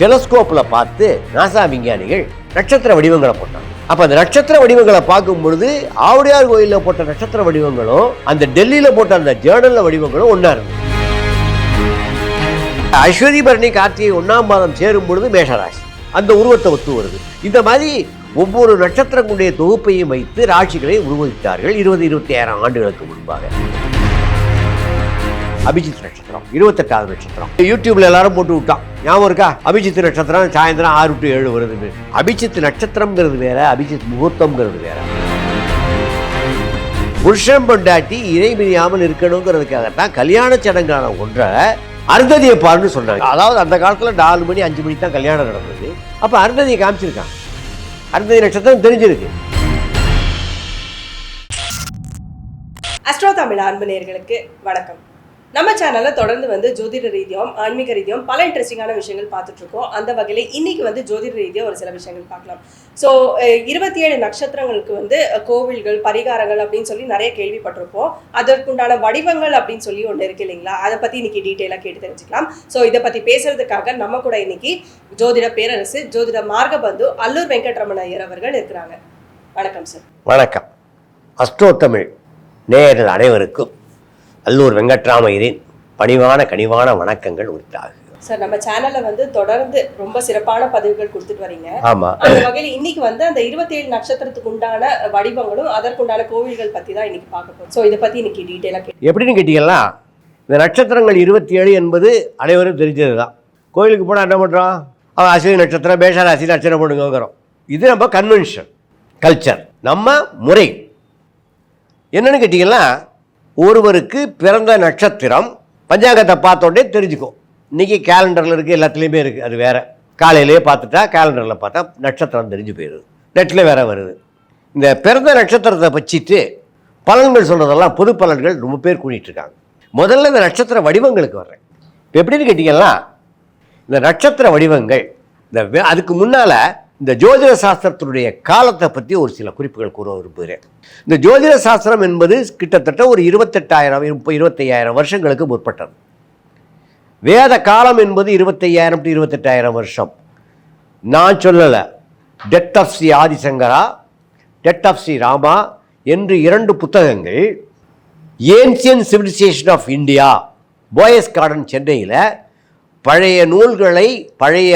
டெலஸ்கோப்பில் பார்த்து நாசா விஞ்ஞானிகள் நட்சத்திர வடிவங்களை போட்டாங்க. அப்போ அந்த நட்சத்திர வடிவங்களை பார்க்கும் பொழுது ஆவுடையார் கோயிலில் போட்ட நட்சத்திர வடிவங்களும் அந்த டெல்லியில் போட்ட அந்த ஜேர்னலில் வடிவங்களும் ஒன்றா இருக்கும் அஸ்வதி பரணி கார்த்திகை ஒன்றாம் மாதம் சேரும் பொழுது மேஷராசி. அந்த உருவத்தை ஒத்து வருது. இந்த மாதிரி ஒவ்வொரு நட்சத்திரங்களுடைய தொகுப்பையும் வைத்து ராசிகளை உருவகித்தார்கள் இருபது இருபத்தி ஆயிரம் ஆண்டுகளுக்கு முன்பாக. அபிஜித் நட்சத்திரம் இருபத்தெட்டாவது நட்சத்திரம். யூடியூப்ல எல்லாரும் போட்டு விட்டான். ஞாபகம் இருக்கா? அபிஜித் நட்சத்திரம் சாயந்தரம் ஆறு டு ஏழு வருதுன்னு அபிஜித் நட்சத்திரம்ங்கிறது வேற அபிஜித் முகூர்த்தம்ங்கிறது வேற. புருஷன் பொண்டாட்டி இருக்கணுங்கிறதுக்காக இருக்கணுங்கிறதுக்காகத்தான் கல்யாண சடங்கான ஒன்றை அருந்ததியை பாருன்னு சொன்னாங்க அதாவது அந்த காலத்தில் நாலு மணி அஞ்சு மணிக்கு தான் கல்யாணம் நடந்தது. அப்போ அருந்ததியை காமிச்சிருக்காங்க அருந்ததி நட்சத்திரம் தெரிஞ்சிருக்கு. அஸ்ட்ரோ தமிழ் அன்பு நேர்களுக்கு வணக்கம். நம்ம சேனல்ல தொடர்ந்து வந்து ஜோதிட ரீதியாகவும் ஆன்மீக ரீதியாகவும் பல இன்ட்ரெஸ்டிங்கான விஷயங்கள் பார்த்துட்டு இருக்கோம். அந்த வகையில இன்னைக்கு வந்து ஜோதிட ரீதியாக ஒரு சில விஷயங்கள் பார்க்கலாம். ஸோ இருபத்தி ஏழு நட்சத்திரங்களுக்கு வந்து கோவில்கள் பரிகாரங்கள் அப்படின்னு சொல்லி நிறைய கேள்விப்பட்டிருப்போம். அதற்குண்டான வடிவங்கள் அப்படின்னு சொல்லி ஒன்று இருக்கு இல்லைங்களா? அதை பத்தி இன்னைக்கு டீட்டெயிலாக கேட்டு தெரிஞ்சுக்கலாம். ஸோ இதை பத்தி பேசுறதுக்காக நம்ம கூட இன்னைக்கு ஜோதிட பேரரசு ஜோதிட மார்கபந்து அல்லூர் வெங்கட்ரமண ஐயர் அவர்கள் இருக்கிறாங்க. வணக்கம் சார் வணக்கம். அஸ்ட்ரோ தமிழ் நேயர்கள் அனைவருக்கும் அல்லூர் வெங்கட்ராமையரின் பணிவான கனிவான வணக்கங்கள் உரித்தாக சார் நம்ம சேனல்ல வந்து தொடர்ந்து ரொம்ப சிறப்பான பதிவுகள் கொடுத்துட்டு வரீங்க. ஆமா. அந்த வகையில் இன்னைக்கு வந்து அந்த 27 நட்சத்திரத்துக்கு உண்டான வடிவங்களும் அதற்குண்டான கோவில்கள் பத்தி தான் இன்னைக்கு பார்க்க போறோம். ஸோ இதை பத்தி இன்னைக்கு டீட்டெயிலாக கேட்டு எப்படின்னு கேட்டீங்கன்னா இந்த நட்சத்திரங்கள் இருபத்தி ஏழு என்பது அனைவரும் தெரிஞ்சது தான் கோயிலுக்கு போனால் என்ன பண்ணுறோம் அவன் அஸ்வினி நட்சத்திரம் மேஷராசி நட்சத்திரம் போடுங்கிறோம் இது நம்ம கன்வென்ஷன் கல்ச்சர் நம்ம முறை. என்னன்னு கேட்டிங்கன்னா ஒருவருக்கு பிறந்த நட்சத்திரம் பஞ்சாங்கத்தை பார்த்தோடனே தெரிஞ்சுக்கும். இன்றைக்கி கேலண்டரில் இருக்குது எல்லாத்துலேயுமே இருக்குது அது வேறு. காலையிலேயே பார்த்துட்டா கேலண்டரில் பார்த்தா நட்சத்திரம் தெரிஞ்சு போயிடுது. நெட்டில் வேற வருது. இந்த பிறந்த நட்சத்திரத்தை வச்சுட்டு பலன்கள் சொல்கிறதெல்லாம் பொது பலன்கள் ரொம்ப பேர் கூட்டிகிட்டு இருக்காங்க. முதல்ல இந்த நட்சத்திர வடிவங்களுக்கு வர்றேன். இப்போ எப்படின்னு கேட்டிங்கன்னா இந்த நட்சத்திர வடிவங்கள் இந்த அதுக்கு முன்னால் இந்த ஜோதிட சாஸ்திரத்தினுடைய காலத்தை பற்றி ஒரு சில குறிப்புகள் கூற விரும்புகிறேன். இந்த ஜோதிட சாஸ்திரம் என்பது கிட்டத்தட்ட ஒரு இருபத்தெட்டாயிரம் இப்போ இருபத்தையாயிரம் வருஷங்களுக்கு முற்பட்டது. வேத காலம் என்பது இருபத்தையாயிரம் டு இருபத்தெட்டாயிரம் வருஷம். நான் சொல்லலை. Death of Shri Adishankara death of Shri Rama என்று இரண்டு புத்தகங்கள் ancient civilization of India Poes Garden சென்னையில் பழைய நூல்களை பழைய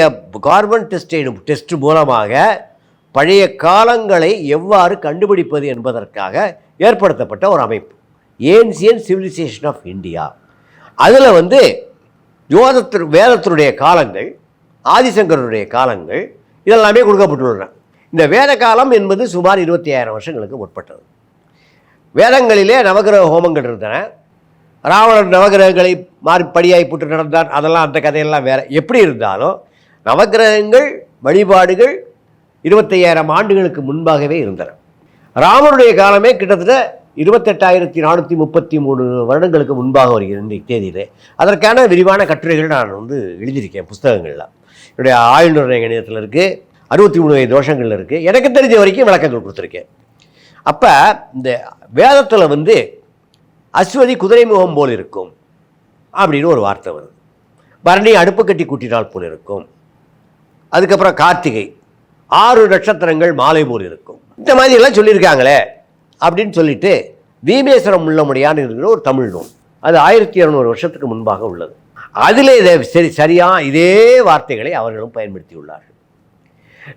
கார்பன் டெஸ்ட் டெஸ்ட் மூலமாக பழைய காலங்களை எவ்வாறு கண்டுபிடிப்பது என்பதற்காக ஏற்படுத்தப்பட்ட ஒரு அமைப்பு. ஏன்சியன் சிவிலைசேஷன் ஆஃப் இந்தியா அதில் வந்து யோகத்தின் வேதத்தினுடைய காலங்கள் ஆதிசங்கருடைய காலங்கள் இதெல்லாமே கொடுக்கப்பட்டுள்ளன. இந்த வேத காலம் என்பது சுமார் இருபத்தி ஆயிரம் வருஷங்களுக்கு முற்பட்டது வேதங்களிலே நவகிரக ஹோமங்கள் இருந்தன. ராவணன் நவகிரகங்களை மாறி படியாய் போட்டு நடந்தான். அதெல்லாம் அந்த கதையெல்லாம் வேற. எப்படி இருந்தாலும் நவகிரகங்கள் வழிபாடுகள் இருபத்தையாயிரம் ஆண்டுகளுக்கு முன்பாகவே இருந்தன. ராமனுடைய காலமே கிட்டத்தட்ட இருபத்தெட்டாயிரத்தி நானூற்றி முப்பத்தி மூணு வருடங்களுக்கு முன்பாக வருகிறது இந்த தேதியிலே. அதற்கான விரிவான கட்டுரைகள் நான் வந்து எழுதியிருக்கேன் புஸ்தகங்களில். என்னுடைய ஆயுள் நிர்ணய கணிதத்தில் இருக்குது அறுபத்தி மூணு வகை தோஷங்கள் இருக்குது எனக்கு தெரிஞ்ச வரைக்கும் விளக்கங்கள் கொடுத்துருக்கேன். அப்போ இந்த வேதத்தில் வந்து அஸ்வதி குதிரை முகம் போல் இருக்கும் அப்படின்னு ஒரு வார்த்தை வருது. பரணி அடுப்பு கட்டி கூட்டினால் போல் இருக்கும். அதுக்கப்புறம் கார்த்திகை ஆறு நட்சத்திரங்கள் மாலை போல் இருக்கும். இந்த மாதிரி எல்லாம் சொல்லியிருக்காங்களே அப்படின்னு சொல்லிட்டு பீமேஸ்வரம் உள்ளமுடியான்னு இருக்கிற ஒரு தமிழ் நூல். அது ஆயிரத்தி இரநூறு வருஷத்துக்கு முன்பாக உள்ளது. அதில் இதை சரி சரியாக இதே வார்த்தைகளை அவர்களும் பயன்படுத்தியுள்ளார்கள்.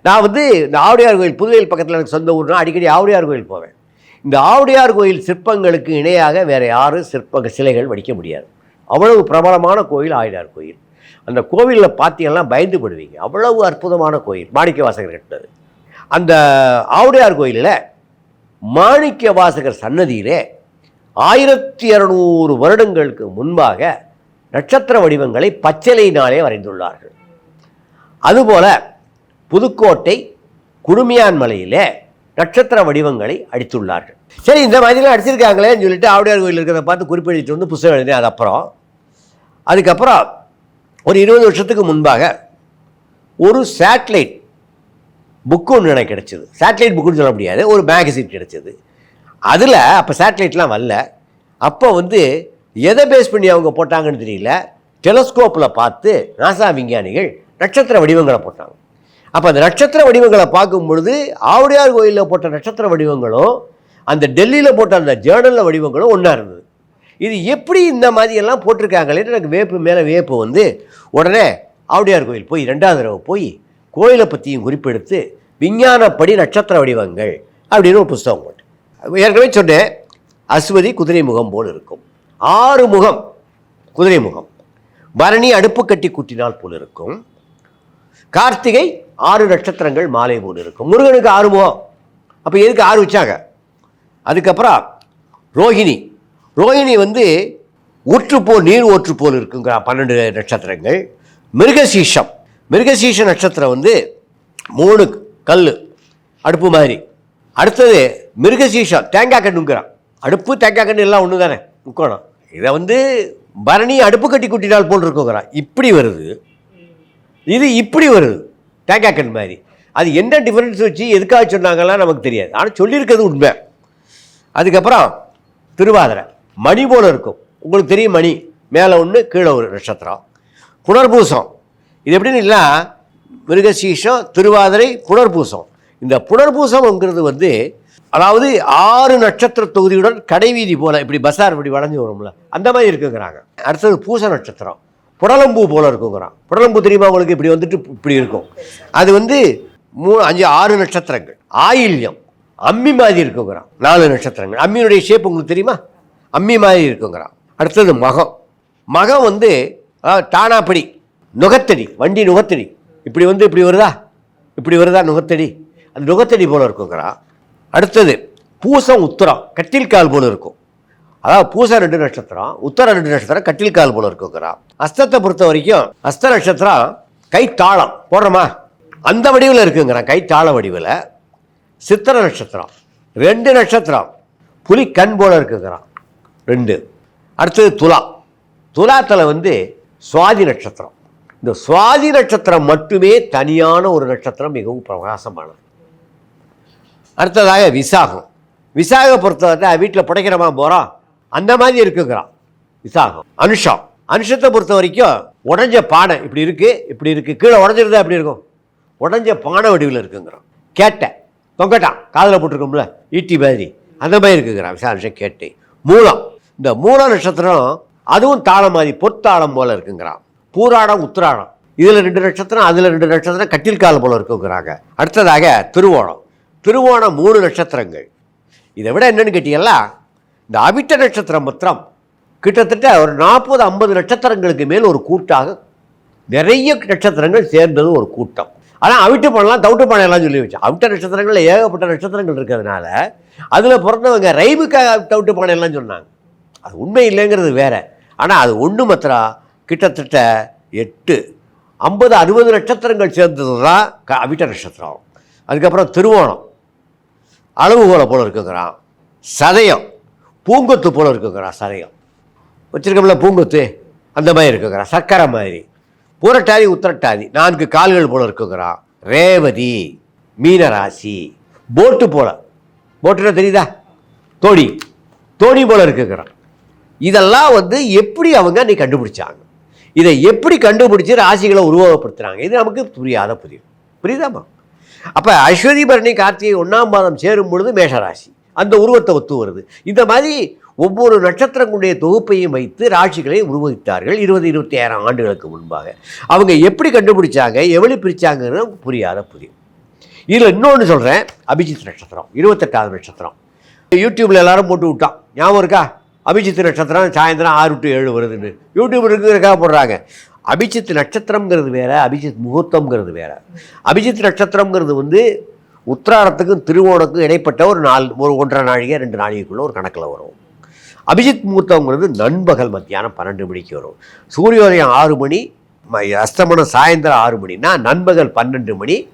நான் வந்து இந்த ஆவுடையார் கோயில் புதுவையில் பக்கத்தில் எனக்கு சொந்த ஊர்னால் அடிக்கடி ஆவுடையார் கோயில் போவேன். இந்த ஆவுடையார் கோயில் சிற்பங்களுக்கு இணையாக வேறு யாரும் சிற்ப சிலைகள் வடிக்க முடியாது. அவ்வளவு பிரபலமான கோயில் ஆவுடையார் கோயில். அந்த கோவிலில் பார்த்தீங்கன்னா பயந்து படுவீங்க. அவ்வளவு அற்புதமான கோயில் மாணிக்க வாசகர் கட்டினது. அந்த ஆவுடையார் கோயிலில் மாணிக்க வாசகர் சன்னதியிலே ஆயிரத்தி இரநூறு வருடங்களுக்கு முன்பாக நட்சத்திர வடிவங்களை பச்சிலையினாலே வரைந்துள்ளார்கள். அதுபோல புதுக்கோட்டை குடுமியான் மலையிலே நட்சத்திர வடிவங்களை அடித்துள்ளார்கள். சரி இந்த மாதிரிலாம் அடிச்சிருக்காங்களேன்னு சொல்லிட்டு ஆவுடையார் கோயில் இருக்கிறத பார்த்து குறிப்பெடுத்து வந்து புஸ்தகம் எழுதினேன். அது அப்புறம் அதுக்கப்புறம் ஒரு இருபது வருஷத்துக்கு முன்பாக ஒரு சேட்டலைட் புக்கு ஒன்று எனக்கு கிடச்சிது. சேட்டலைட் புக்குன்னு சொல்ல முடியாது ஒரு மேகசின் கிடச்சிது. அதில் அப்போ சேட்டலைட்லாம் வரல. அப்போ வந்து எதை பேஸ் பண்ணி அவங்க போட்டாங்கன்னு தெரியல. டெலஸ்கோப்பில் பார்த்து நாசா விஞ்ஞானிகள் நட்சத்திர வடிவங்களை போட்டாங்க. அப்போ அந்த நட்சத்திர வடிவங்களை பார்க்கும் பொழுது ஆவுடையார் கோயிலில் போட்ட நட்சத்திர வடிவங்களும் அந்த டெல்லியில் போட்ட அந்த ஜேர்னலில் வடிவங்களும் ஒன்றா இருந்தது. இது எப்படி இந்த மாதிரியெல்லாம் போட்டிருக்காங்களேன்னு எனக்கு வேப்பு மேலே வேப்பு வந்து உடனே ஆவுடையார் கோயில் போய் ரெண்டாவது தடவை போய் கோயிலை பற்றியும் குறிப்பெடுத்து விஞ்ஞானப்படி நட்சத்திர வடிவங்கள் அப்படின்னு ஒரு புஸ்தகம் போட்டு. ஏற்கனவே சொன்னேன் அஸ்வதி குதிரை முகம் போல் இருக்கும். ஆறு முகம் குதிரை முகம். பரணி அடுப்பு கட்டி கூட்டினால் போல் இருக்கும். கார்த்திகை ஆறு நட்சத்திரங்கள் மாலை போல் இருக்கும். முருகனுக்கு ஆறு முகம். அப்போ எதுக்கு ஆறு வச்சாங்க? அதுக்கப்புறம் ரோஹிணி. ரோஹிணி வந்து ஊற்றுப்போல் நீர் ஊற்றுப்போல் இருக்குங்கிற பன்னெண்டு நட்சத்திரங்கள். மிருகசீஷம். மிருகசீஷ நட்சத்திரம் வந்து மூணு கல் அடுப்பு மாதிரி. அடுத்தது மிருகசீஷம் தேங்காய் கண்ணுங்கிறான் அடுப்பு தேங்காய் கண்ணு எல்லாம் ஒன்று தானே முக்கோணம். இதை வந்து பரணி அடுப்பு கட்டி குட்டினால் போல் இருக்குங்கிறான் இப்படி வருது. இது இப்படி வருது. தேங்காய் கண் மாதிரி. அது என்ன டிஃப்ரென்ஸ் வச்சு எதுக்காக சொன்னாங்கலாம் நமக்கு தெரியாது. ஆனால் சொல்லியிருக்கிறது உண்மை. அதுக்கப்புறம் திருவாதிரை. மணி போல் இருக்கும். உங்களுக்கு தெரியும் மணி. மேலே ஒன்று கீழே ஒரு நட்சத்திரம். புனர்பூசம். இது எப்படின்னு இல்லை மிருகசீஷம் திருவாதிரை புனர்பூசம். இந்த புனர்பூசம்ங்கிறது வந்து அதாவது ஆறு நட்சத்திர தொகுதியுடன் கடைவீதி போல் இப்படி பசார் இப்படி வளைஞ்சு வரும்ல. அந்த மாதிரி இருக்குங்கிறாங்க. அடுத்தது பூச நட்சத்திரம். புடலம்பூ போல இருக்குங்கிறான். புடலம்பூ தெரியுமா உங்களுக்கு? இப்படி வந்துட்டு இப்படி இருக்கும். அது வந்து மூணு அஞ்சு ஆறு நட்சத்திரங்கள். ஆயில்யம். அம்மி மாதிரி இருக்குங்கிறான். நாலு நட்சத்திரங்கள். அம்மியுடைய ஷேப் உங்களுக்கு தெரியுமா? அம்மி மாதிரி இருக்குங்கிறான். அடுத்தது மகம். மகம் வந்து தானாப்படி நுகத்தடி. வண்டி நுகத்தடி. இப்படி வந்து இப்படி வருதா? இப்படி வருதா நுகத்தடி? அந்த நுகத்தடி போல இருக்குங்கிறான். அடுத்தது பூசம் உத்தரம். கட்டில் கால் போல இருக்கும். அதாவது பூசம் ரெண்டு நட்சத்திரம் உத்தரம் ரெண்டு நட்சத்திரம் கட்டில் கால் போல இருக்குங்கிறான். அஸ்தத்தை பொறுத்த வரைக்கும் அஸ்த நட்சத்திரம் கை தாளம். போடுறோமா? அந்த வடிவில் இருக்குங்கிறான். கை தாள வடிவில். சித்திர நட்சத்திரம். ரெண்டு நட்சத்திரம். புலி கண் போல இருக்குங்கிறான் ரெண்டு. அடுத்தது துலா. துலாத்தில் வந்து சுவாதி நட்சத்திரம். இந்த சுவாதி நட்சத்திரம் மட்டுமே தனியான ஒரு நட்சத்திரம் மிகவும் பிரகாசமானது. அடுத்ததாக விசாகம். விசாக பொறுத்தவரை வீட்டில் புடைக்கிறமா போகிறோம் அந்த மாதிரி இருக்குங்கிறான் விசாகம். அனுஷம். அனுஷத்தை பொறுத்த வரைக்கும் உடஞ்ச பானை இப்படி இருக்குது இப்படி இருக்குது கீழே உடஞ்சிருந்தா எப்படி இருக்கும்? உடஞ்ச பானை வடிவில் இருக்குங்கிறான் கேட்டேன் தொங்கட்டான் காதில் போட்டிருக்கோம்ல ஈட்டி மாதிரி. அந்த மாதிரி இருக்குங்கிறான் விசாரிச்சு கேட்டு மூலம். இந்த மூல நட்சத்திரம் அதுவும் தாளம் மாதிரி பொத்தாளம் போல இருக்குங்கிறான் பூராடம் உத்திராடம். இதில் ரெண்டு நட்சத்திரம் அதில் ரெண்டு நட்சத்திரம் கட்டில்கால் போல இருக்குங்கிறாங்க. அடுத்ததாக திருவோணம். திருவோணம் மூணு நட்சத்திரங்கள். இதை விட என்னென்னு கேட்டீங்களா இந்த அவிட்ட நட்சத்திரம் மாத்திரம் கிட்டத்தட்ட ஒரு நாற்பது ஐம்பது நட்சத்திரங்களுக்கு மேல் ஒரு கூட்டாக நிறைய நட்சத்திரங்கள் சேர்ந்தது ஒரு கூட்டம். ஆனால் அவிட்டு பண்ணலாம் தவிட்டு பண்ணலாம் சொல்லி வச்சு அவிட்ட நட்சத்திரங்களில் ஏகப்பட்ட நட்சத்திரங்கள் இருக்கிறதுனால அதில் பிறந்தவங்க ரைவுக்காக தவிட்டு பண்ணலாம் சொன்னாங்க. அது உண்மை இல்லைங்கிறது வேறு. ஆனால் அது ஒன்று மாத்திரம் கிட்டத்தட்ட எட்டு ஐம்பது அறுபது நட்சத்திரங்கள் சேர்ந்தது தான் க அவிட்ட நட்சத்திரம். அதுக்கப்புறம் திருவோணம். அளவுகோலை போல இருக்குங்கிறான் சதயம். பூங்கொத்து போல் இருக்குங்கிறான் சதயம். வச்சுருக்கோம்ல பூங்கொத்து? அந்த மாதிரி இருக்குங்கிறான் சர்க்கரை மாதிரி. புரட்டாதி உத்திரட்டாதி நான்கு கால்கள் போல் இருக்குங்கிறான் ரேவதி மீனராசி போட்டு போல. போட்டுனா தெரியுதா? தோணி. தோணி போல இருக்குங்கிறான். இதெல்லாம் வந்து எப்படி அவங்க நீ கண்டுபிடிச்சாங்க? இதை எப்படி கண்டுபிடிச்சி ராசிகளை உருவகப்படுத்துறாங்க? இது நமக்கு புரியாத புரியும் புரியுதாம்மா அப்போ அஸ்வதி பரணி கார்த்திகை ஒன்றாம் மாதம் சேரும் பொழுது மேஷராசி. அந்த உருவத்தை ஒத்து வருது. இந்த மாதிரி ஒவ்வொரு நட்சத்திரங்களுடைய தொகுப்பையும் வைத்து ராசிகளை உருவகித்தார்கள் இருபது இருபத்தி ஆயிரம் ஆண்டுகளுக்கு முன்பாக. அவங்க எப்படி கண்டுபிடிச்சாங்க எவ்வளோ பிரித்தாங்கன்னு புரியாத புரியும் இதில் இன்னொன்று சொல்கிறேன் அபிஜித் நட்சத்திரம் இருபத்தெட்டாவது நட்சத்திரம். யூடியூப்பில் எல்லாரும் போட்டு விட்டான். ஞாபகம் இருக்கா? அபிஜித் நட்சத்திரம் சாயந்தரம் ஆறு டு ஏழு வருதுன்னு. யூடியூப் இருக்கிறதுக்காக போடுறாங்க. அபிஜித் நட்சத்திரம்ங்கிறது வேறு அபிஜித் முகூர்த்தம்ங்கிறது வேறு. அபிஜித் நட்சத்திரம்ங்கிறது வந்து உத்திராடத்துக்கும் திருவோணக்கும் இடைப்பட்ட ஒரு நாள் ஒரு ஒன்றரை நாழிகை ரெண்டு நாழிகைக்குள்ளே ஒரு கணக்கில் வரும். அபிஜித் மூர்த்தவங்கிறது நண்பகல் மத்தியானம் பன்னெண்டு மணிக்கு வரும். சூரியோதயம் ஆறு மணி ம- அஸ்தமனம் சாயந்தரம் ஆறு மணினா நண்பகல் பன்னெண்டு மணி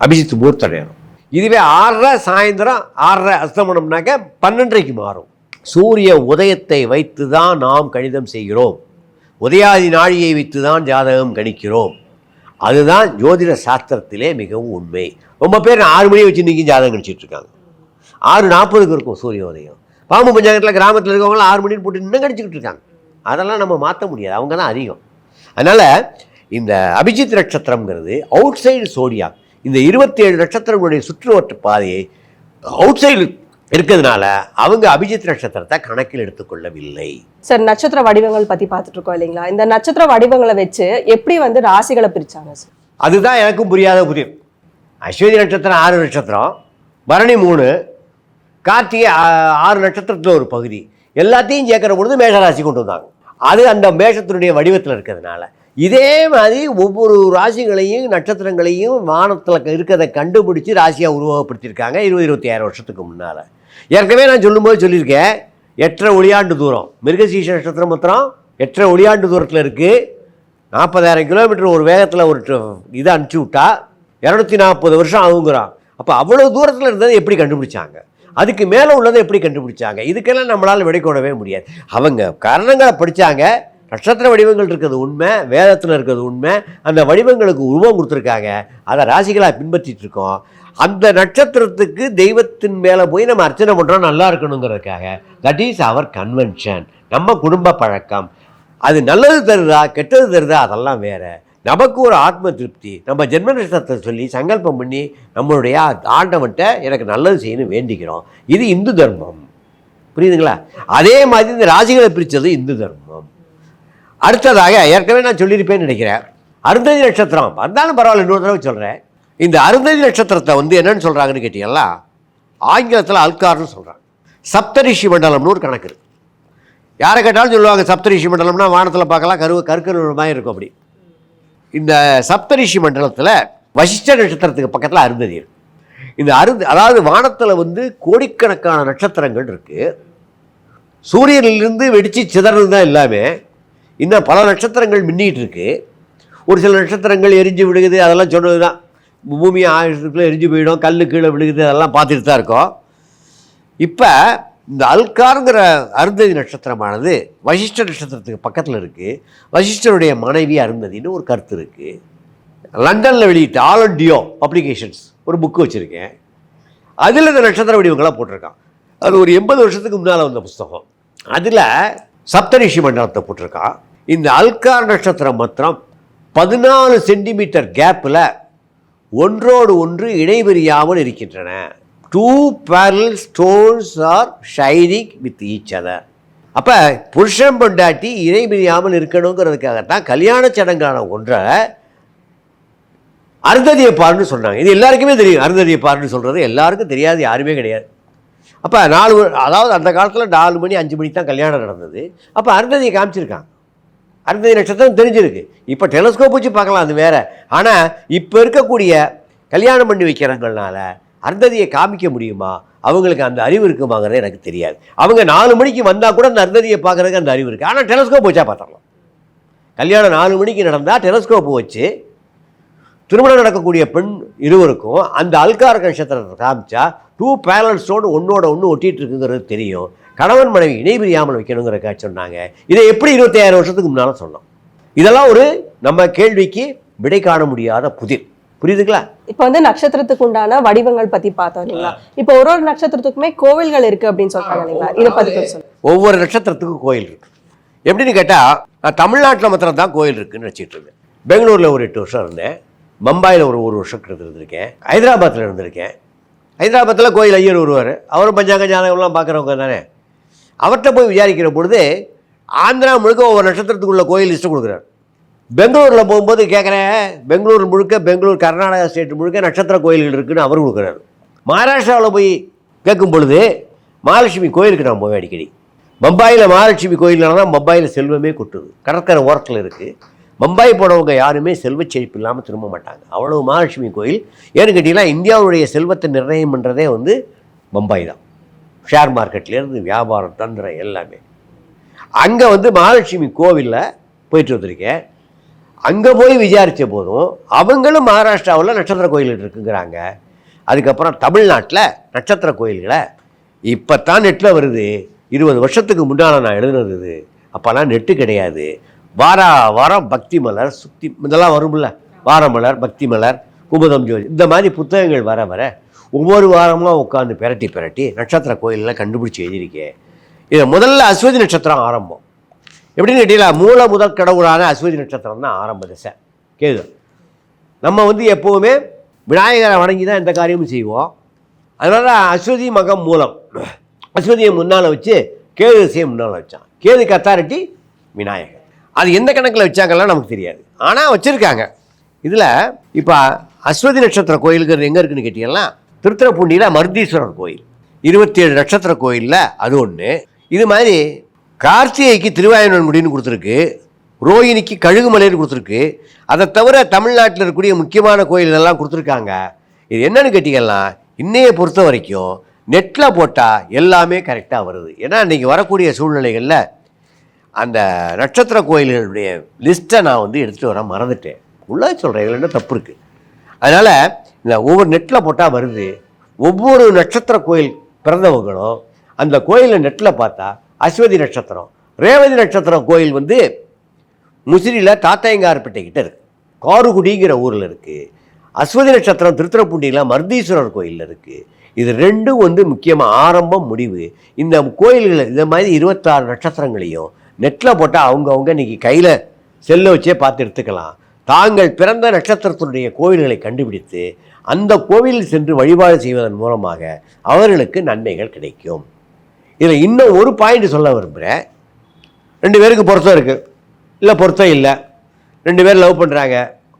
அபிஜித் மூர்த்த நேரம் இதுவே ஆறரை சாயந்தரம் ஆறரை அஸ்தமனம்னாக்க பன்னெண்டரைக்கு மாறும். சூரிய உதயத்தை வைத்து தான் நாம் கணிதம் செய்கிறோம். உதயாதி நாழியை வைத்து தான் ஜாதகம் கணிக்கிறோம். அதுதான் ஜோதிட சாஸ்திரத்திலே மிகவும் உண்மை. ரொம்ப பேர் ஆறு மணியை வச்சு இன்றைக்கும் ஜாதகம் கணிச்சிட்ருக்காங்க ஆறு நாற்பதுக்கு இருக்கும் சூரிய உதயம் பாம்பு பஞ்சாயத்தில் கிராமத்தில் இருக்கவங்களாம் ஆறு மணின்னு போட்டு இன்னும் கணிச்சிக்கிட்டு இருக்காங்க. அதெல்லாம் நம்ம மாற்ற முடியாது. அவங்க தான் அதிகம். அதனால் இந்த அபிஜித் நட்சத்திரம்ங்கிறது அவுட் சைடு சோடியா இந்த இருபத்தி ஏழு நட்சத்திரங்களுடைய சுற்றுவட்ட பாதையை அவுட் சைடு இருக்கிறதுனால அவங்க அபிஜித் நட்சத்திரத்தை கணக்கில் எடுத்துக்கொள்ளவில்லை. சார் நட்சத்திர வடிவங்கள் பத்தி பார்த்துட்டு இருக்கோம் இல்லைங்களா? இந்த நட்சத்திர வடிவங்களை வச்சு எப்படி வந்து ராசிகளை பிரிச்சாங்க சார் அதுதான் எனக்கும் புரியாத புரியும் அஸ்வதி நட்சத்திரம் ஆறு நட்சத்திரம் பரணி மூணு கார்த்திகை ஆறு நட்சத்திரத்தில் ஒரு பகுதி. எல்லாத்தையும் சேர்க்கிற பொழுது மேஷராசி கொண்டு வந்தாங்க. அது அந்த மேஷத்தினுடைய வடிவத்தில் இருக்கிறதுனால. இதே மாதிரி ஒவ்வொரு ராசிகளையும் நட்சத்திரங்களையும் வானத்தில் இருக்கிறத கண்டுபிடிச்சி ராசியாக உருவகப்படுத்தியிருக்காங்க இருபது இருபத்தி ஆறு வருஷத்துக்கு முன்னால். ஏற்கனவே நான் சொல்லும்போது சொல்லியிருக்கேன் எட்டரை ஒளியாண்டு தூரம். மிருகசீஷ நட்சத்திரம் மாத்திரம் எட்டரை ஒளியாண்டு தூரத்தில் இருக்குது நாற்பதாயிரம் கிலோமீட்டர் ஒரு வேகத்தில் ஒரு ட்ர- இதை அனுப்பிச்சி விட்டா இரநூத்தி நாற்பது வருஷம் ஆகுங்கிறான். அப்போ அவ்வளோ தூரத்தில் இருந்ததை எப்படி கண்டுபிடிச்சாங்க? அதுக்கு மேலே உள்ளதை எப்படி கண்டுபிடிச்சாங்க? இதுக்கெல்லாம் நம்மளால் விடை கொடவே முடியாது. அவங்க காரணங்களை படித்தாங்க நட்சத்திர வடிவங்கள் இருக்கிறது உண்மை வேதத்தில் இருக்கிறது உண்மை. அந்த வடிவங்களுக்கு உருவம் கொடுத்துருக்காங்க. அதை ராசிகளாக பின்பற்றிட்டு இருக்கோம். அந்த நட்சத்திரத்துக்கு தெய்வத்தின் மேலே போய் நம்ம அர்ச்சனை பண்ணுறோம் நல்லா இருக்கணுங்கிறதுக்காக. தட் இஸ் அவர் கன்வென்ஷன் நம்ம குடும்ப பழக்கம். அது நல்லது தருதா கெட்டது தருதா அதெல்லாம் வேறு. நமக்கு ஒரு ஆத்ம திருப்தி. நம்ம ஜென்ம நட்சத்திரத்தை சொல்லி சங்கல்பம் பண்ணி நம்மளுடைய ஆண்டவன்ட்ட எனக்கு நல்லது செய்யணும் வேண்டிக்கிறோம். இது இந்து தர்மம். புரியுதுங்களா? அதே மாதிரி இந்த ராசிகளை பிரித்தது இந்து தர்மம். அடுத்ததாக ஏற்கனவே நான் சொல்லியிருப்பேன்னு நினைக்கிறேன். அருந்ததி நட்சத்திரம். இருந்தாலும் பரவாயில்ல இன்னொரு தடவை சொல்கிறேன் இந்த அருந்ததி நட்சத்திரத்தை வந்து என்னன்னு சொல்கிறாங்கன்னு கேட்டீங்களா? ஆங்கிலத்தில் அல்கார்னு சொல்கிறாங்க சப்தரிஷி மண்டலம்னு ஒரு கணக்கு யாரை கேட்டாலும் சொல்லுவாங்க சப்தரிஷி மண்டலம்னா வானத்தில் பார்க்கலாம் கரு கருக்கரு மாதிரி இருக்கும் அப்படி. இந்த சப்தரிஷி மண்டலத்தில் வசிஷ்ட நட்சத்திரத்துக்கு பக்கத்தில் அருந்ததி இந்த அருந்து அதாவது வானத்தில் வந்து கோடிக்கணக்கான நட்சத்திரங்கள் இருக்குது சூரியனிலிருந்து வெடித்து சிதறது தான் எல்லாமே. இன்னும் பல நட்சத்திரங்கள் மின்னிட்டு இருக்கு. ஒரு சில நட்சத்திரங்கள் எரிஞ்சு விடுகுது அதெல்லாம் சொன்னது தான் பூமி ஆயிரத்துக்குள்ளே எரிஞ்சு போயிடும் கல் கீழே விழுகுது அதெல்லாம் பார்த்துட்டு தான் இருக்கோம். இப்போ இந்த அல்காருங்கிற அருந்ததி நட்சத்திரமானது வசிஷ்ட நட்சத்திரத்துக்கு பக்கத்தில் இருக்குது வசிஷ்டருடைய மனைவி அருந்ததின்னு ஒரு கருத்து இருக்குது லண்டனில் வெளியிட்ட ஆல் அண்ட் டியோ பப்ளிகேஷன்ஸ் ஒரு புக்கு வச்சுருக்கேன். அதில் இந்த நட்சத்திர வடிவங்களாக போட்டிருக்கான். அது ஒரு எண்பது வருஷத்துக்கு முன்னால் வந்த புஸ்தகம். அதில் சப்தரிஷி மண்டலத்தை போட்டிருக்கான். இந்த அல்கார் நட்சத்திரம் மாத்திரம் பதினாலு சென்டிமீட்டர் கேப்பில் ஒன்றோடு ஒன்று இடைவெறியாமல் இருக்கின்றன. Two pearl stones are shining with each other அப்போ புருஷன் பொண்டாட்டி இடைபிரியாமல் இருக்கணுங்கிறதுக்காகத்தான் கல்யாண சடங்கான ஒன்றை அருந்ததியை பாருன்னு சொன்னாங்க இது எல்லாருக்குமே தெரியும். அருந்ததியை பாருன்னு சொல்கிறது எல்லாருக்கும் தெரியாது யாருமே கிடையாது. அப்போ நாலு அதாவது அந்த காலத்தில் நாலு மணி அஞ்சு மணிக்கு தான் கல்யாணம் நடந்தது. அப்போ அருந்ததியை காமிச்சிருக்காங்க. அருந்ததி நட்சத்திரம் தெரிஞ்சிருக்கு. இப்போ டெலஸ்கோப் வச்சு பார்க்கலாம் அது வேறு. ஆனால் இப்போ இருக்கக்கூடிய கல்யாணம் பண்ணி வைக்கிறவங்கனால அர்த்ததியை காமிக்க முடியுமா? அவங்களுக்கு அந்த அறிவு இருக்குமாங்கிறது எனக்கு தெரியாது. அவங்க நாலு மணிக்கு வந்தால் கூட அந்த அர்த்ததியை பார்க்குறதுக்கு அந்த அறிவு இருக்குது ஆனால் டெலஸ்கோப் வச்சா பார்த்துடலாம். கல்யாணம் நாலு மணிக்கு நடந்தால் டெலஸ்கோப் வச்சு திருமணம் நடக்கக்கூடிய பெண் இருவருக்கும் அந்த அல்கார நட்சத்திரத்தை காமிச்சா டூ பேலன் ஸ்டோன் ஒன்று ஒட்டிகிட்டு இருக்குங்கிறது தெரியும். கணவன் மனைவி இணைபிரியாமல் வைக்கணுங்கிறக்காக சொன்னாங்க. இதை எப்படி இருபத்தி ஆயிரம் வருஷத்துக்கு முன்னால் சொன்னோம் இதெல்லாம் ஒரு நம்ம கேள்விக்கு விடை காண முடியாத புதிர். புரியுதுங்களா? இப்போ வந்து நட்சத்திரத்துக்கு உண்டான வடிவங்கள் பத்தி பார்த்தோம் இல்லைங்களா? இப்போ ஒரு ஒரு நட்சத்திரத்துக்குமே கோவில்கள் இருக்கு அப்படின்னு சொல்றாங்க இல்லைங்களா? இதை பத்தி சொல்லுங்க. ஒவ்வொரு நட்சத்திரத்துக்கும் கோயில் இருக்கு. எப்படின்னு கேட்டால் நான் தமிழ்நாட்டில் மாத்திரம் தான் கோயில் இருக்குன்னு நினச்சிட்டு இருந்தேன். பெங்களூரில் ஒரு எட்டு வருஷம் இருந்தேன். பம்பாயில் ஒரு ஒரு வருஷம் கிட்ட இருந்திருக்கேன். ஹைதராபாத்தில் இருந்திருக்கேன். ஹைதராபாத்தில் கோயில் ஐயர் வருவார். அவரும் பஞ்சாங்க ஜாதகம்லாம் பார்க்குறவங்க தானே. அவர்கிட்ட போய் விசாரிக்கிற பொழுது ஆந்திரா முழுக்க ஒவ்வொரு நட்சத்திரத்துக்குள்ள கோயில் லிஸ்ட்டு கொடுக்குறாரு. பெங்களூரில் போகும்போது கேட்குறேன் பெங்களூர் முழுக்க பெங்களூர் கர்நாடகா ஸ்டேட் முழுக்க நட்சத்திர கோயில்கள் இருக்குன்னு அவர் கொடுக்குறாரு. மகாராஷ்டிராவில் போய் கேட்கும் பொழுது மகாலட்சுமி கோயிலுக்கு நான் போவேன் அடிக்கடி. பம்பாயில் மகாலட்சுமி கோயில்னால தான் பம்பாயில் செல்வமே கொட்டுது. கடற்கரை ஓரத்தில் இருக்குது பம்பாய் போனவங்க யாருமே செல்வ செழிப்பு இல்லாமல் திரும்ப மாட்டாங்க. அவ்வளோ மகாலட்சுமி கோயில். ஏன்னு கேட்டிங்கன்னா இந்தியாவுடைய செல்வத்தை நிர்ணயம் பண்ணுறதே வந்து பம்பாய் தான். ஷேர் மார்க்கெட்லேருந்து வியாபாரம் தந்திரம் எல்லாமே. அங்கே வந்து மகாலட்சுமி கோவிலில் போயிட்டு வந்திருக்கேன். அங்கே போய் விசாரித்த போதும் அவங்களும் மகாராஷ்டிராவில் நட்சத்திர கோயில் இருக்குங்கிறாங்க. அதுக்கப்புறம் தமிழ்நாட்டில் நட்சத்திர கோயில்களை இப்போ தான் நெட்டில் வருது. இருபது வருஷத்துக்கு முன்னால் நான் எழுதுனது இது. அப்போல்லாம் நெட்டு கிடையாது. வார வாரம் பக்தி மலர் சுத்தி இதெல்லாம் வரும்ல. வாரமலர் பக்தி மலர் குமுதம் ஜோதி இந்த மாதிரி புத்தகங்கள் வர வர ஒவ்வொரு வாரமாக உட்காந்து பிரட்டி பிரட்டி நட்சத்திர கோயிலில் கண்டுபிடிச்சி எழுதியிருக்கேன். இதை முதல்ல அஸ்வதி நட்சத்திரம் ஆரம்பம். எப்படின்னு கேட்டீங்களா? மூல முதல் கடவுளான அஸ்வதி நட்சத்திரம் தான் ஆரம்ப திசை. கேது நம்ம வந்து எப்போவுமே விநாயகரை வணங்கி தான் எந்த காரியமும் செய்வோம். அதனால் அஸ்வதி மகம் மூலம் அஸ்வதியை முன்னால் வச்சு கேது திசையை முன்னால் வச்சான். கேதுக்கு அத்தாரிட்டி விநாயகர். அது எந்த கணக்கில் வச்சாங்கலாம் நமக்கு தெரியாது. ஆனால் வச்சுருக்காங்க. இதில் இப்போ அஸ்வதி நட்சத்திர கோயிலுங்கிறது எங்கே இருக்குன்னு கேட்டீங்கன்னா திருத்திரப்பூண்டியில் மருதீஸ்வரர் கோயில். இருபத்தி ஏழு நட்சத்திர கோயிலில் அது ஒன்று இது மாதிரி கார்த்திகைக்கு திருவாயூரன்குடின்னு கொடுத்துருக்கு ரோஹிணிக்கு கழுகுமலைன்னு கொடுத்துருக்கு. அதை தவிர தமிழ்நாட்டில் இருக்கக்கூடிய முக்கியமான கோயிலெல்லாம் கொடுத்துருக்காங்க. இது என்னென்னு கேட்டிங்கன்னா இன்னையை பொறுத்த வரைக்கும் நெட்டில் போட்டால் எல்லாமே கரெக்டாக வருது. ஏன்னா இன்றைக்கி வரக்கூடிய சூழ்நிலைகளில் அந்த நட்சத்திர கோயில்களுடைய லிஸ்ட்டை நான் வந்து எடுத்துகிட்டு வர மறந்துட்டேன். உள்ளே சொல்கிறேன் இதில் என்ன தப்பு இருக்குது அதனால் இந்த ஒவ்வொரு நெட்டில் போட்டால் வருது. ஒவ்வொரு நட்சத்திர கோயில் பிறந்தவங்களும் அந்த கோயிலை நெட்டில் பார்த்தா அஸ்வதி நட்சத்திரம் ரேவதி நட்சத்திரம் கோயில் வந்து முசிறியில் தாத்தாயங்கார்பேட்டை கிட்ட இருக்கு. காருகுடிங்கிற ஊரில் இருக்குது அஸ்வதி நட்சத்திரம் திருத்துறைப்பூண்டியில் மருதீஸ்வரர் கோயிலில் இருக்குது இது ரெண்டும் வந்து முக்கியமாக ஆரம்பம் முடிவு. இந்த கோயில்கள் இந்த மாதிரி இருபத்தாறு நட்சத்திரங்களையும் நெட்டில் போட்டால் அவங்கவுங்க இன்னைக்கு கையில் செல்லை வச்சே பார்த்து எடுத்துக்கலாம். தாங்கள் பிறந்த நட்சத்திரத்தினுடைய கோவில்களை கண்டுபிடித்து அந்த கோவிலில் சென்று வழிபாடு செய்வதன் மூலமாக அவர்களுக்கு நன்மைகள் கிடைக்கும். இதில் இன்னும் ஒரு பாயிண்ட் சொல்ல விரும்புகிறேன் ரெண்டு பேருக்கு பொருத்தம் இருக்குது இல்லை பொருத்தம் இல்லை. ரெண்டு பேர் லவ் பண்ணுறாங்க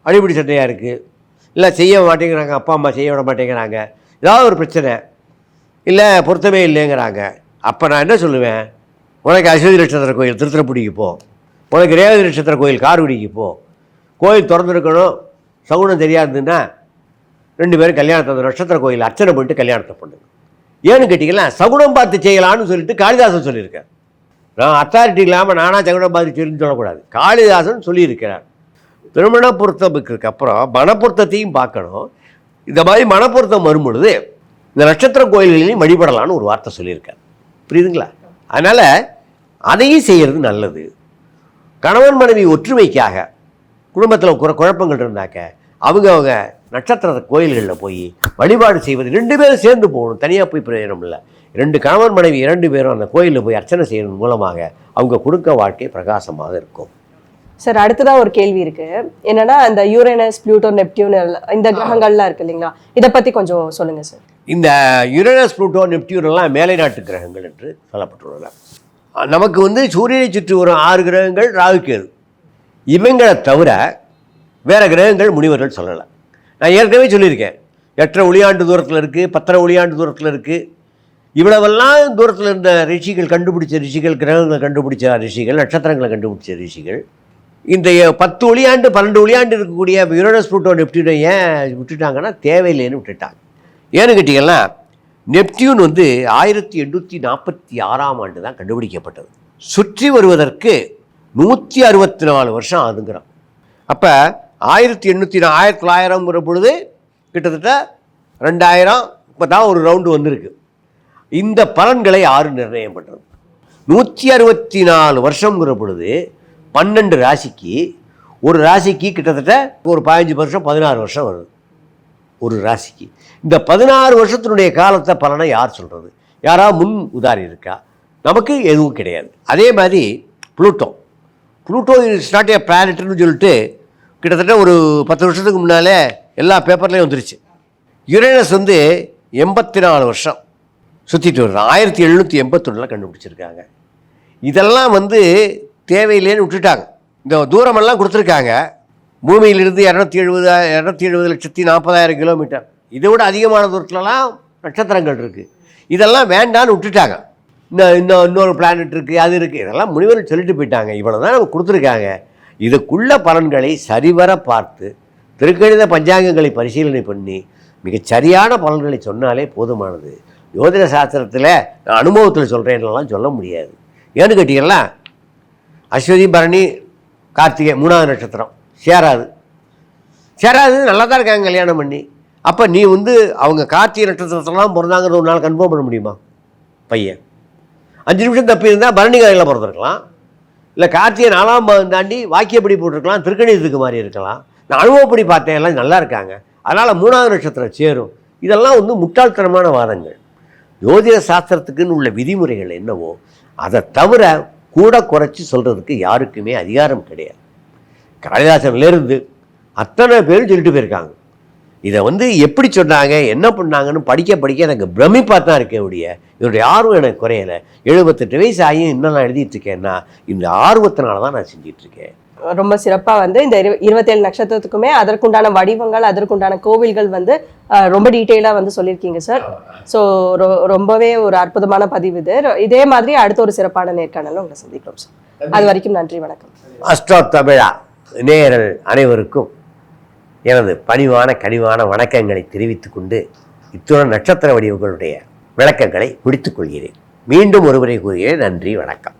அடிப்படி சண்டையாக இருக்குது இல்லை செய்ய மாட்டேங்கிறாங்க. அப்பா அம்மா செய்ய விட மாட்டேங்கிறாங்க. ஏதாவது ஒரு பிரச்சனை. இல்லை பொருத்தமே இல்லைங்கிறாங்க. அப்போ நான் என்ன சொல்லுவேன்? உனக்கு அஸ்வதி நட்சத்திர கோயில் திருத்திரப்புடிக்கு போ. உனக்கு ரேவதி நட்சத்திர கோயில் கார்குடிக்கு போ. கோயில் திறந்துருக்கணும். சகுனம் தெரியாதுன்னா ரெண்டு பேரும் கல்யாணத்தை அந்த நட்சத்திர கோயில் அர்ச்சனை பண்ணிட்டு கல்யாணத்தை பண்ணுங்க. ஏன்னு கேட்டிங்கன்னா சகுனம் பார்த்து செய்யலான்னு சொல்லிட்டு காளிதாசன் சொல்லியிருக்கார். நான் அத்தாரிட்டி இல்லாமல் நானாக சகுனம் பார்த்து சொல்லின்னு சொல்லக்கூடாது. காளிதாசன் சொல்லியிருக்கிறார். திருமண பொருத்தத்துக்கு அப்புறம் மனப்பொருத்தத்தையும் பார்க்கணும். இந்த மாதிரி மனப்பொருத்தம் வரும்பொழுது இந்த நட்சத்திர கோயில்களையும் வழிபடலான்னு ஒரு வார்த்தை சொல்லியிருக்கார். புரியுதுங்களா? அதனால் அதையும் செய்கிறது நல்லது. கணவன் மனைவி ஒற்றுமைக்காக குடும்பத்தில் குற குழப்பங்கள் இருந்தாக்க அவங்க அவங்க நட்சத்திர கோயில்களில் போய் வழிபாடு செய்வது ரெண்டு பேரும் சேர்ந்து போகணும். தனியாக போய் பிரயோஜனம் இல்லை. ரெண்டு கணவன் மனைவி இரண்டு பேரும் அந்த கோயிலில் போய் அர்ச்சனை செய்வதன் மூலமாக அவங்க குடும்ப வாழ்க்கை பிரகாசமாக இருக்கும். சார் அடுத்ததா ஒரு கேள்வி இருக்கு. என்னன்னா இந்த யூரேனஸ் பிளூட்டோ நெப்டியூன் இந்த கிரகங்கள்லாம் இருக்கு இல்லைங்களா? இதை பத்தி கொஞ்சம் சொல்லுங்க சார். இந்த யுரேனஸ் புளூட்டோ நெப்டியூன் எல்லாம் மேலை நாட்டு கிரகங்கள் என்று சொல்லப்பட்டுள்ளன. நமக்கு வந்து சூரியனை சுற்றி வரும் ஆறு கிரகங்கள் ராகுக்கேது இவங்களை தவிர வேறு கிரகங்கள் முனிவர்கள் சொல்லலை. நான் ஏற்கனவே சொல்லியிருக்கேன். எட்டரை ஒளியாண்டு தூரத்தில் இருக்குது பத்தரை ஒளியாண்டு தூரத்தில் இருக்குது இவ்வளவெல்லாம் தூரத்தில் இருந்த ரிஷிகள் கண்டுபிடிச்ச ரிஷிகள் கிரகங்களை கண்டுபிடிச்ச ரிஷிகள் நட்சத்திரங்களை கண்டுபிடிச்ச ரிஷிகள். இந்த பத்து ஒளியாண்டு பன்னெண்டு ஒளியாண்டு இருக்கக்கூடிய யுரோனஸ் புளூட்டோ நெப்டியூனை ஏன் விட்டுட்டாங்கன்னா தேவையில்லைன்னு விட்டுட்டாங்க. ஏன்னு கேட்டிங்கன்னா நெப்டியூன் வந்து ஆயிரத்தி எண்ணூற்றி நாற்பத்தி ஆறாம் ஆண்டு தான் கண்டுபிடிக்கப்பட்டது. சுற்றி வருவதற்கு நூற்றி அறுபத்தி நாலு வருஷம் ஆகுதுங்கிறான். அப்போ ஆயிரத்தி எண்ணூற்றி ஆயிரத்தி தொள்ளாயிரங்கிற பொழுது கிட்டத்தட்ட ரெண்டாயிரம் இப்போ தான் ஒரு ரவுண்டு வந்திருக்கு. இந்த பலன்களை யார் நிர்ணயம் பண்ணுறது நூற்றி அறுபத்தி நாலு வருஷங்கிற பொழுது பன்னெண்டு ராசிக்கு ஒரு ராசிக்கு கிட்டத்தட்ட ஒரு பதினஞ்சு வருஷம் பதினாறு வருஷம் வருது. ஒரு ராசிக்கு. இந்த பதினாறு வருஷத்தினுடைய காலத்தை பலனை யார் சொல்கிறது யாரா முன் உதாரி இருக்கா? நமக்கு எதுவும் கிடையாது. அதே மாதிரி Pluto. Pluto is not a பிளானட்னு சொல்லிட்டு கிட்டத்தட்ட ஒரு பத்து வருஷத்துக்கு முன்னாலே எல்லா பேப்பர்லேயும் வந்துருச்சு. யுரேனஸ் வந்து எண்பத்தி நாலு வருஷம் சுற்றிட்டு வருது ஆயிரத்தி எழுநூற்றி எண்பத்தொன்னில் கண்டுபிடிச்சிருக்காங்க. இதெல்லாம் வந்து தேவையில்லைன்னு விட்டுட்டாங்க. இந்த தூரமெல்லாம் கொடுத்துருக்காங்க. பூமியிலிருந்து இரநூத்தி எழுபது இரநூத்தி எழுபது லட்சத்தி நாற்பதாயிரம் கிலோமீட்டர். இதை விட அதிகமான தூரத்துலலாம் நட்சத்திரங்கள் இருக்குது இதெல்லாம் வேண்டான்னு விட்டுட்டாங்க. இன்னும் இன்னும் இன்னொரு பிளானட் இருக்குது அது இருக்குது இதெல்லாம் முனிவர்கள் சொல்லிட்டு போயிட்டாங்க. இவ்வளோ தான் நம்ம கொடுத்துருக்காங்க. இதுக்குள்ள பலன்களை சரிவர பார்த்து திருக்கணித பஞ்சாங்கங்களை பரிசீலனை பண்ணி மிகச் சரியான பலன்களை சொன்னாலே போதுமானது. ஜோதிட சாஸ்திரத்தில் நான் அனுபவத்தில் சொல்கிறேன்லாம் சொல்ல முடியாது. ஏன்னு கேட்டீங்கன்னா அஸ்வதி பரணி கார்த்திகை மூணாவது நட்சத்திரம். சேராது. சேராது நல்லா தான் இருக்காங்க கல்யாணம் பண்ணி. அப்போ நீ வந்து அவங்க கார்த்திகை நட்சத்திரத்தெல்லாம் பிறந்தாங்கிறது ஒரு நாள் கன்ஃபார்ம் பண்ண முடியுமா? பையன். அஞ்சு நிமிஷம் தப்பி இருந்தால் பரணி கதையில் பிறந்திருக்கலாம். இல்லை கார்த்திகை நாலாம் பாகம் தாண்டி வாக்கியப்படி போட்டிருக்கலாம் திருக்கணிதத்துக்கு மாதிரி இருக்கலாம். நான் அனுபவப்படி பார்த்தேன் எல்லாம் நல்லா இருக்காங்க. அதனால் மூணாவது நட்சத்திரம் சேரும். இதெல்லாம் வந்து முட்டாள்தனமான வாதங்கள். ஜோதிட சாஸ்திரத்துக்குன்னு உள்ள விதிமுறைகள் என்னவோ அதை தவிர கூட குறைச்சி சொல்கிறதுக்கு யாருக்குமே அதிகாரம் கிடையாது. காளிதாசன்லேருந்து அத்தனை பேரும் சொல்லிட்டு போயிருக்காங்க. இதை வந்து எப்படி சொன்னாங்க என்ன பண்ணாங்கன்னு படிக்க படிக்க எனக்கு பிரமிப்பாக தான் இருக்கேன் ஒழிய இதனுடைய ஆர்வம் எனக்கு குறையலை. எழுபத்தெட்டு வயசு ஆகியும் இன்னும் நான் எழுதிட்டு இருக்கேன்னா இந்த ஆர்வத்தினால தான் நான் செஞ்சிட்டு இருக்கேன். ரொம்ப சிறப்பா வந்து இந்த இரு இருபத்தேழு நட்சத்திரத்துக்குமே அதற்குண்டான வடிவங்கள் அதற்குண்டான கோவில்கள் வந்து ரொம்ப டீட்டெயிலா வந்து சொல்லியிருக்கீங்க சார். ஸோ ரொம்பவே ஒரு அற்புதமான பதிவு இது. இதே மாதிரி அடுத்த ஒரு சிறப்பான நேர்காணல உங்களை சந்திக்கிறோம் சார். அது வரைக்கும் நன்றி வணக்கம். அஸ்ட்ரோ தமிழா நேயர்கள் அனைவருக்கும் எனது பணிவான கனிவான வணக்கங்களை தெரிவித்துக் கொண்டு இத்துடன் நட்சத்திர வடிவங்களுடைய விளக்கங்களை முடித்துக் கொள்கிறேன். மீண்டும் ஒருவரை கூறுகிறேன். நன்றி வணக்கம்.